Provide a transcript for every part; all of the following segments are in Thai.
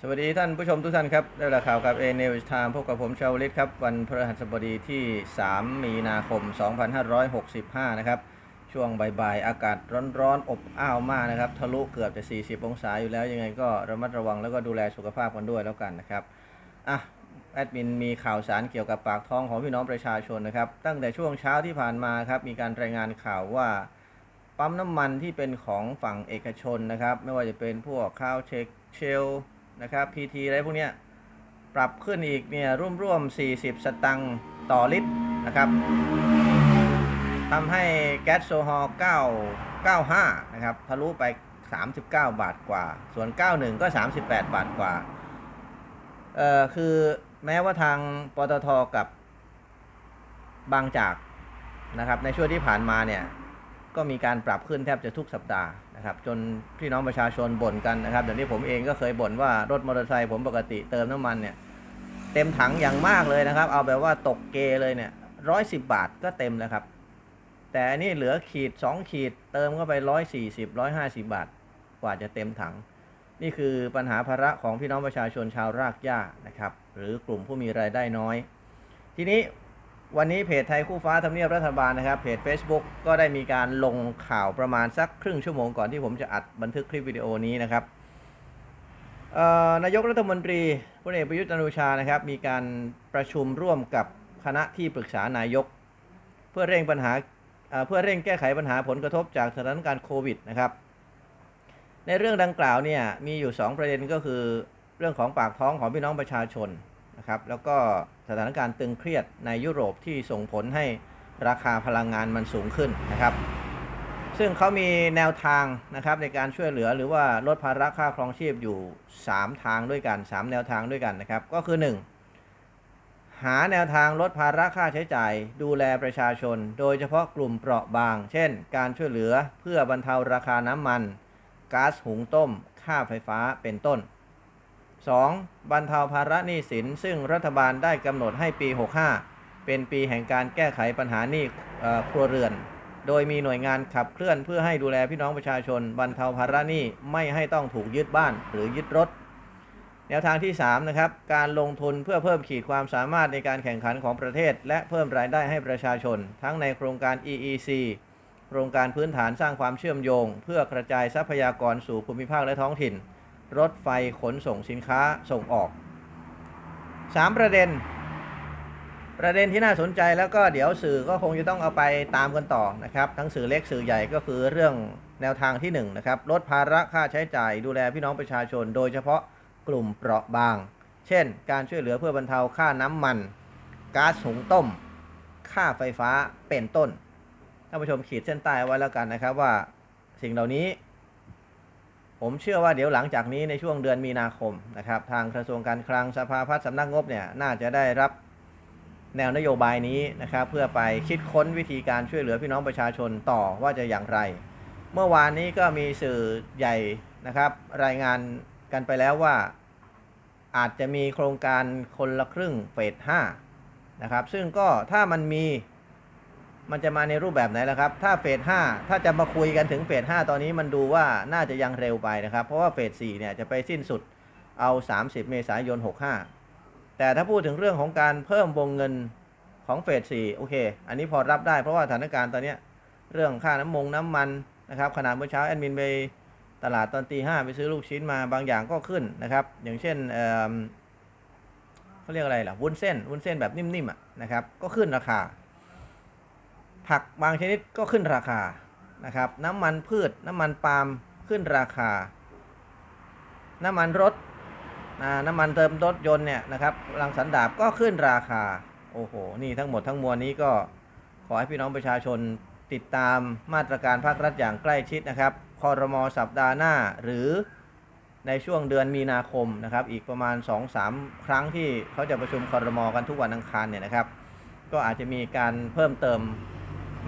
สวัสดีท่านผู้ชมทุกท่านครับได้ลาข่าวกับเอเนวิชามพบกับผมชาวลิตครับ วันพฤหัสบดีที่ 3 มีนาคม 2565 นะครับ ช่วงบ่ายๆ อากาศร้อนๆ อบอ้าวมากนะครับ ทะลุเกือบจะ 40 องศาอยู่แล้ว ยังไงก็ระมัดระวังแล้วก็ดูแลสุขภาพกันด้วยแล้วกันนะครับ อะ แอดมินมีข่าวสารเกี่ยวกับปากท้องของพี่น้องประชาชนนะครับ ตั้งแต่ช่วงเช้าที่ผ่านมาครับ มีการรายงานข่าวว่าปั๊มน้ำมันที่เป็นของฝั่งเอกชนนะครับ ไม่ว่าจะเป็นพวกข้าวเช็คเชล นะครับพีทีอะไรพวกเนี้ยปรับขึ้นอีกเนี่ยร่วมๆ 40 สตังค์ต่อลิตรนะครับทำให้แก๊สโซฮอล์9 95 นะครับทะลุไป 39 บาทกว่า ส่วน 91 ก็ 38 บาทกว่า เอ่อ คือแม้ว่าทางปตทกับบางจากนะครับในช่วงที่ผ่านมาเนี่ย ก็มีการปรับขึ้นแทบจะทุกสัปดาห์นะครับจนพี่น้องประชาชนบ่นกันนะครับเดี๋ยวนี้ผมเองก็เคยบ่นว่ารถมอเตอร์ไซค์ผมปกติเติมน้ำมันเนี่ยเต็มถังอย่างมากเลยนะครับ เอาแบบว่าตกเกเลยเนี่ยร้อยสิบาทก็เต็มแล้วครับ แต่อันนี้เหลือขีด2ขีดเติมเข้าไป140 150บาท กว่าจะเต็มถัง นี่คือปัญหาภาระของพี่น้องประชาชนชาวรากหญ้านะครับ หรือกลุ่มผู้มีรายได้น้อย ทีนี้ วันนี้เพจไทยคู่ฟ้าทำเนียบรัฐบาลนะครับเพจ Facebook ก็ได้มีการลงข่าวประมาณสักครึ่งชั่วโมงก่อนที่ผมจะอัดบันทึกคลิปวิดีโอนี้นะครับนายกรัฐมนตรีพลเอกประยุทธ์จันทร์โอชานะครับ มีการประชุมร่วมกับคณะที่ปรึกษานายก เพื่อเร่งปัญหาเอ่อเพื่อเร่งแก้ไขปัญหาผลกระทบจากสถานการณ์โควิดนะครับ ในเรื่องดังกล่าวเนี่ยมีอยู่ 2 ประเด็นก็คือเรื่องของปากท้องของพี่น้องประชาชน นะครับ แล้วก็สถานการณ์ตึงเครียดในยุโรปที่ส่งผลให้ราคาพลังงานมันสูงขึ้นนะครับ ซึ่งเขามีแนวทางนะครับในการช่วยเหลือหรือว่าลดภาระค่าครองชีพอยู่ 3 ทางด้วยกัน 3 แนวทางด้วยกันนะครับ ก็คือ 1 หาแนวทางลดภาระค่าใช้จ่าย ดูแลประชาชน โดยเฉพาะกลุ่มเปราะบาง เช่น การช่วยเหลือเพื่อบรรเทาราคาน้ำมันก๊าซหุงต้ม ค่าไฟฟ้าเป็นต้น 2. บรรเทาภาระหนี้สิน ซึ่งรัฐบาลได้กำหนดให้ปี 65 เป็นปีแห่งการแก้ไขปัญหาหนี้ครัวเรือน โดยมีหน่วยงานขับเคลื่อนเพื่อให้ดูแลพี่น้องประชาชน บรรเทาภาระหนี้ไม่ให้ต้องถูกยึดบ้านหรือยึดรถ แนวทางที่3นะครับการลงทุนเพื่อเพิ่มขีดความสามารถในการแข่งขันของประเทศ และเพิ่มรายได้ให้ประชาชน ทั้งในโครงการ EEC โครงการพื้นฐานสร้างความเชื่อมโยง เพื่อกระจายทรัพยากรสู่ภูมิภาคและท้องถิ่น รถไฟขนส่งสินค้าส่งออก 3 ประเด็น ประเด็นที่น่าสนใจแล้วก็เดี๋ยวสื่อก็คงจะต้องเอาไปตามกันต่อนะครับ ทั้งสื่อเล็กสื่อใหญ่ก็คือเรื่องแนวทางที่1นะครับลดภาระค่าใช้จ่าย ดูแลพี่น้องประชาชน โดยเฉพาะกลุ่มเปราะบาง เช่น การช่วยเหลือเพื่อบรรเทาค่าน้ำมันก๊าซหุงต้ม ค่าไฟฟ้าเป็นต้นท่านผู้ชมขีดเส้นใต้ไว้แล้วกันนะครับว่าสิ่งเหล่านี้ ผมเชื่อว่าเดี๋ยวหลังจากนี้ในช่วงเดือนมีนาคมนะครับ ทางกระทรวงการคลังสภาพัฒน์สำนักงบเนี่ยน่าจะได้รับแนวนโยบายนี้นะครับ เพื่อไปคิดค้นวิธีการช่วยเหลือพี่น้องประชาชนต่อว่าจะอย่างไร เมื่อวานนี้ก็มีสื่อใหญ่นะครับ รายงานกันไปแล้วว่าอาจจะมีโครงการคนละครึ่งเฟส5นะครับ ซึ่งก็ถ้ามันมี มันจะมาในรูปแบบไหนล่ะครับ ถ้าเฟส5ถ้าจะมาคุยกันถึงเฟส5ตอนนี้มันดูว่าน่าจะยังเร็วไปนะครับ เพราะว่าเฟส4เนี่ยจะไปสิ้นสุดเอา 30 เมษายน 65 แต่ถ้าพูดถึงเรื่องของการเพิ่มวงเงินของเฟส4โอเค อันนี้พอรับได้เพราะว่าสถานการณ์ตอนนี้เรื่องค่าน้ำมงน้ำมันนะครับขนาดเมื่อเช้าแอดมินไปตลาดตอนตีห้าไปซื้อลูกชิ้นมาบางอย่างก็ขึ้นนะครับ อย่างเช่นเเขาเรียกอะไรล่ะวุ้นเส้นวุ้นเส้นแบบนิ่มๆอะนะครับก็ขึ้นราคา ผักบางชนิดก็ขึ้นราคานะครับน้ำมันพืชน้ำมันปาล์มขึ้นราคา น้ำมันรถน้ำมันเติมรถยนต์เนี่ยนะครับรังสันดาบก็ขึ้นราคาโอ้โหนี่ทั้งหมดทั้งมวลนี้ก็ขอให้พี่น้องประชาชนติดตามมาตรการภาครัฐอย่างใกล้ชิดนะครับคอรมอสัปดาห์หน้าหรือในช่วงเดือนมีนาคมนะครับ อีกประมาณ 2-3 ครั้งที่เขาจะประชุมคอรมอกันทุกวันอังคารเนี่ยนะครับ ก็อาจจะมีการเพิ่มเติม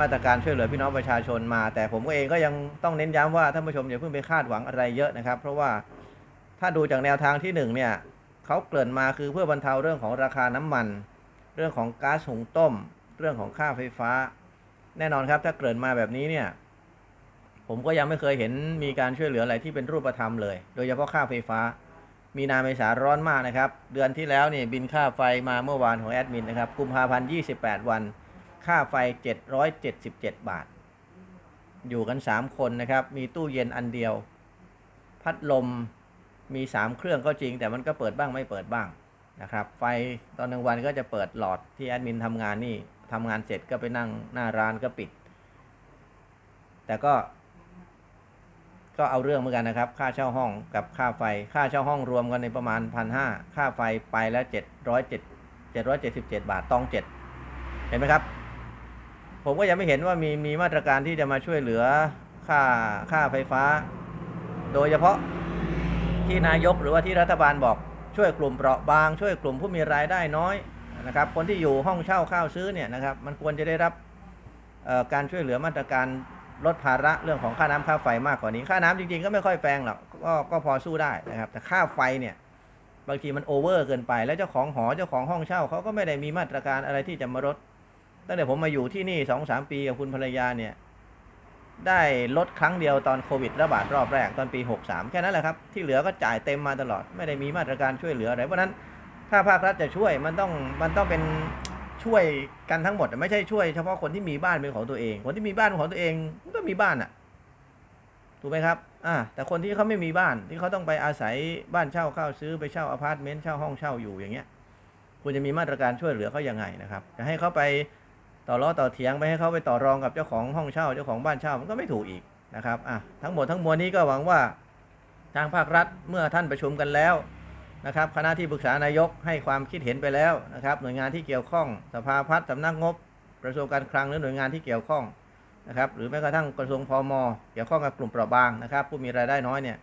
มาตรการช่วยเหลือพี่น้องประชาชนมา แต่ผมก็เองก็ยังต้องเน้นย้ำว่าท่านผู้ชมอย่าเพิ่งไปคาดหวังอะไรเยอะนะครับ เพราะว่าถ้าดูจากแนวทางที่หนึ่งเนี่ยเขาเกริ่นมาคือเพื่อบรรเทาเรื่องของราคาน้ำมัน เรื่องของก๊าซหุงต้ม เรื่องของค่าไฟฟ้า แน่นอนครับ ถ้าเกริ่นมาแบบนี้เนี่ยผมก็ยังไม่เคยเห็นมีการช่วยเหลืออะไรที่เป็นรูปธรรมเลย โดยเฉพาะค่าไฟฟ้า มีนาเมษาร้อนมากนะครับ เดือนที่แล้วนี่บินค่าไฟมาเมื่อวานของแอดมินนะครับ กุมภาพันธ์28 วัน ค่าไฟ 777 บาท อยู่กัน 3 คนนะครับ มีตู้เย็นอันเดียว พัดลมมี 3 เครื่องก็จริง แต่มันก็เปิดบ้างไม่เปิดบ้างนะครับ ไฟตอนกลางวันก็จะเปิดหลอดที่แอดมินทำงานนี่ทำงานเสร็จก็ไปนั่งหน้าร้านก็ปิด แต่ก็ ก็เอาเรื่องเหมือนกันนะครับ ค่าเช่าห้องกับค่าไฟ ค่าเช่าห้องรวมกันในประมาณพันห้าค่าไฟไปแล้วเจ็ดร้อยเจ็ดเจ็ดร้อยเจ็ดสิบเจ็ดบาทตองเจ็ดเห็นไหมครับ ผมก็ยังไม่เห็นว่ามีมีมาตรการที่จะมาช่วยเหลือค่าค่าไฟฟ้า โดยเฉพาะที่นายกหรือว่าที่รัฐบาลบอกช่วยกลุ่มเปราะบาง ช่วยกลุ่มผู้มีรายได้น้อยนะครับ คนที่อยู่ห้องเช่าข้าวซื้อเนี่ยนะครับ มันควรจะได้รับการช่วยเหลือมาตรการลดภาระเรื่องของค่าน้ำค่าไฟมากกว่านี้ ค่าน้ำจริงๆ ก็ไม่ค่อยแพงหรอกก็ก็พอสู้ได้นะครับ แต่ค่าไฟเนี่ยบางทีมันโอเวอร์เกินไป แล้วเจ้าของหอเจ้าของห้องเช่าเขาก็ไม่ได้มีมาตรการอะไรที่จะมาลด ตั้งแต่ผมมาอยู่ที่นี่สองสามปีกับคุณภรรยาเนี่ย ได้ลดครั้งเดียวตอนโควิดระบาดรอบแรกตอนปี 63 แค่นั้นแหละครับ ที่เหลือก็จ่ายเต็มมาตลอด ไม่ได้มีมาตรการช่วยเหลืออะไร เพราะนั้นถ้าภาครัฐจะช่วยมันต้องมันต้องเป็นช่วยกันทั้งหมด ไม่ใช่ช่วยเฉพาะคนที่มีบ้านเป็นของตัวเอง คนที่มีบ้านเป็นของตัวเองก็มีบ้านอะถูกไหมครับ อ่า แต่คนที่เขาไม่มีบ้าน ที่เขาต้องไปอาศัยบ้านเช่าเข้าซื้อไปเช่าอพาร์ตเมนต์เช่าห้องเช่าอยู่อย่างเงี้ย คุณจะมีมาตรการช่วยเหลือเขายังไงนะครับ จะให้เขาไป ต่อล้อต่อเถียงไปให้เขาไปต่อรองกับเจ้าของห้องเช่าเจ้าของบ้านเช่ามันก็ไม่ถูกอีกนะครับอะทั้งหมดทั้งมวลนี้ก็หวังว่าทางภาครัฐเมื่อท่านประชุมกันแล้วนะครับคณะที่ปรึกษานายกให้ความคิดเห็นไปแล้วนะครับหน่วยงานที่เกี่ยวข้องสภาพัฒน์สำนักงบกระทรวงการคลังหรือหน่วยงานที่เกี่ยวข้องนะครับหรือแม้กระทั่งกระทรวงพอมเกี่ยวข้องกับกลุ่มเปราะบางนะครับ ผู้มีรายได้น้อยเนี่ย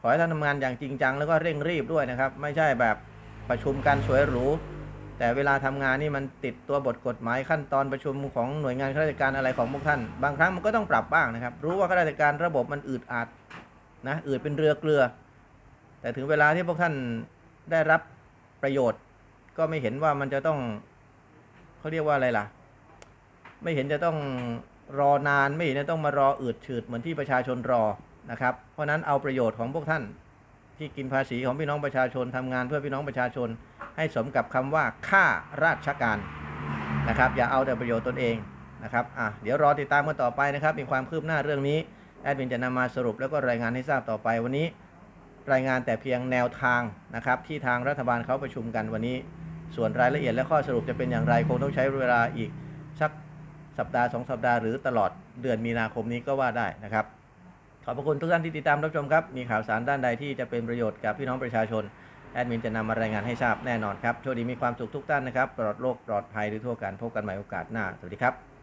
ขอให้ท่านทำงานอย่างจริงจังแล้วก็เร่งรีบด้วยนะครับ ไม่ใช่แบบประชุมกันสวยหรู แต่เวลาทำงานนี่มันติดตัวบทกฎหมายขั้นตอนประชุมของหน่วยงานข้าราชการอะไรของพวกท่าน บางครั้งมันก็ต้องปรับบ้างนะครับ รู้ว่าข้าราชการระบบมันอืดอาดนะอืดเป็นเรือเกลือ แต่ถึงเวลาที่พวกท่านได้รับประโยชน์ ก็ไม่เห็นว่ามันจะต้องเขาเรียกว่าอะไรล่ะ ไม่เห็นจะต้องรอนานไม่เห็นจะต้องมารออืดฉืดเหมือนที่ประชาชนรอนะครับ เพราะนั้นเอาประโยชน์ของพวกท่าน ที่กินภาษีของพี่น้องประชาชนทำงานเพื่อพี่น้องประชาชน ให้สมกับคำว่าข้าราชการนะครับ อย่าเอาแต่ประโยชน์ตนเองนะครับอะเดี๋ยวรอติดตามกันต่อไปนะครับ มีความคืบหน้าเรื่องนี้แอดมินจะนำมาสรุปแล้วก็รายงานให้ทราบต่อไปวันนี้ รายงานแต่เพียงแนวทางนะครับ ที่ทางรัฐบาลเขาประชุมกันวันนี้ ส่วนรายละเอียดและข้อสรุปจะเป็นอย่างไรคงต้องใช้เวลาอีกสักสัปดาห์สองสัปดาห์หรือตลอดเดือนมีนาคมนี้ก็ว่าได้นะครับ ขอบพระคุณทุกท่านที่ติดตามรับชมครับ มีข่าวสารด้านใดที่จะเป็นประโยชน์กับพี่น้องประชาชน แอดมินจะนำมารายงานให้ทราบแน่นอนครับ โชคดีมีความสุขทุกท่านนะครับ ปลอดโรคปลอดภัยด้วยทั่วกันพบกันใหม่โอกาสหน้า สวัสดีครับ